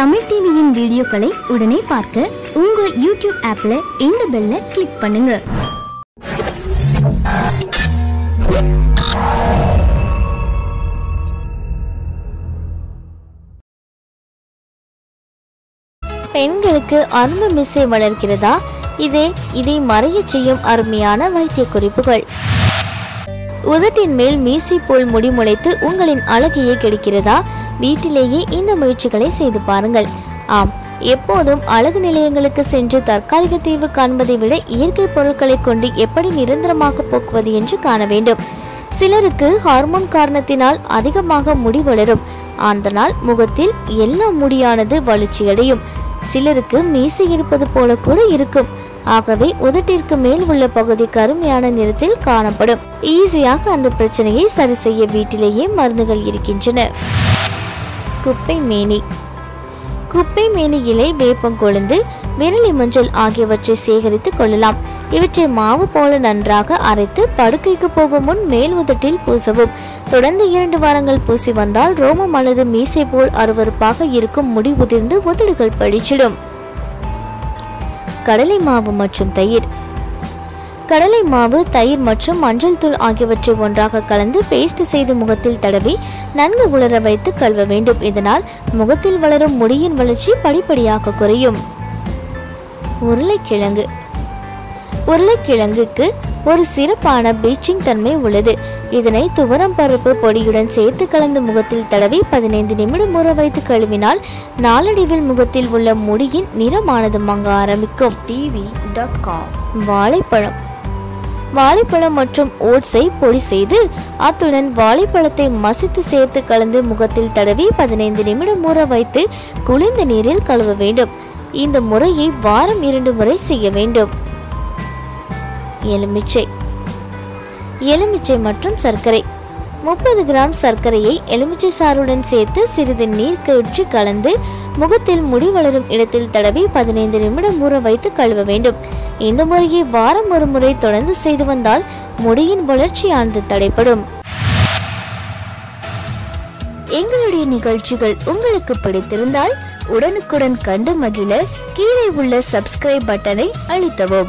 தமிழ் டிவியின் வீடியோக்களை உடனே பார்க்க உங்க யூடியூப் ஆப்ல இந்த பெல்ல கிளிக் பண்ணுங்க. பெண்களுக்கு அரும்பு மிசை வளர்க்கிறதா? இதே இதை மறையச் செய்யும் அருமையான வைத்திய குறிப்புகள். உதட்டின் மேல் மீசை போல் முடி முளைத்து உங்களின் அழகையே கெடுக்கிறதா? வீட்டிலேயே இந்த முயற்சிகளை செய்து பாருங்கள். ஆம் எப்போதும் அழகு நிலையங்களுக்கு சென்று தற்காலிக தீர்வு காண்பதை விட இயற்கை பொருட்களை கொண்டு எப்படி நிரந்தரமாக போக்குவது என்று காண வேண்டும். சிலருக்கு ஹார்மோன் காரணத்தினால் அதிகமாக முடி வளரும். அதனால் முகத்தில் எல்லா முடியானது வளர்ச்சியடையும். சிலருக்கு மீசை இருப்பது போல கூட இருக்கும். ஆகவே உதட்டிற்கு மேல் உள்ள பகுதி கருமையான நிறத்தில் காணப்படும். ஈஸியாக அந்த பிரச்சனையை சரி செய்ய வீட்டிலேயே மருந்துகள் இருக்கின்றன. குப்பை மேனி. குப்பை மேனி இலை வேப்பங்கொழுந்து விரலி மஞ்சள் ஆகியவற்றை சேகரித்து கொள்ளலாம். இவற்றை மாவு போல நன்றாக அரைத்து படுக்கைக்கு போகும் முன் மேல் உதட்டில் பூசவும். தொடர்ந்து இரண்டு வாரங்கள் பூசி வந்தால் ரோமம் அல்லது மீசை போல் அருவருப்பாக இருக்கும் முடி உதிர்ந்து உதடுகள் பழிச்சிடும் கடலை மாவு மற்றும் தயிர். கடலை மாவு தயிர் மற்றும் மஞ்சள் தூள் ஆகியவற்றை ஒன்றாக கலந்து பேஸ்ட் செய்து முகத்தில் தடவி நன்கு உலர வைத்து கழுவ வேண்டும். இதனால் முகத்தில் வளரும் முடியின் வளர்ச்சி படிப்படியாக குறையும். உருளைக்கிழங்கு. உருளைக்கிழங்குக்கு ஒரு சிறப்பான ப்ளீச்சிங் தன்மை உள்ளது. இதனை துவரம் பருப்பு பொடியுடன் சேர்த்து கலந்து முகத்தில் தடவி பதினைந்து நிமிடம் ஊற வைத்து கழுவினால் நாளடைவில் முகத்தில் உள்ள முடியின் நிறமானது மங்க ஆரம்பிக்கும். டிவி டாட் காம் வாழைப்பழம். வாழைப்பழம் மற்றும் ஓட்ஸை பொடி செய்து அத்துடன் வாழைப்பழத்தை மசித்து சேர்த்து கலந்து முகத்தில் தடவி பதினைந்து நிமிடம் ஊற வைத்து குளிர்ந்த நீரில் கழுவ வேண்டும். இந்த முறையை வாரம் இரண்டு முறை செய்ய வேண்டும். எலுமிச்சை. எலுமிச்சை மற்றும் சர்க்கரை. முப்பது கிராம் சர்க்கரையை எலுமிச்சை சாறுடன் சேர்த்து சிறிது நீர் கயிற்று கலந்து முகத்தில் முடி வளரும் இடத்தில் தடவி பதினைந்து நிமிடம் ஊற வைத்து கழுவ வேண்டும். இந்த முறையை வாரம் ஒரு முறை தொடர்ந்து செய்து வந்தால் முடியின் வளர்ச்சியானது தடைப்படும் எங்களுடைய நிகழ்ச்சிகள் உங்களுக்கு பிடித்திருந்தால் உடனுக்குடன் கண்டு மகிழ கீழே உள்ள சப்ஸ்கிரைப் பட்டனை அழுத்தவும்.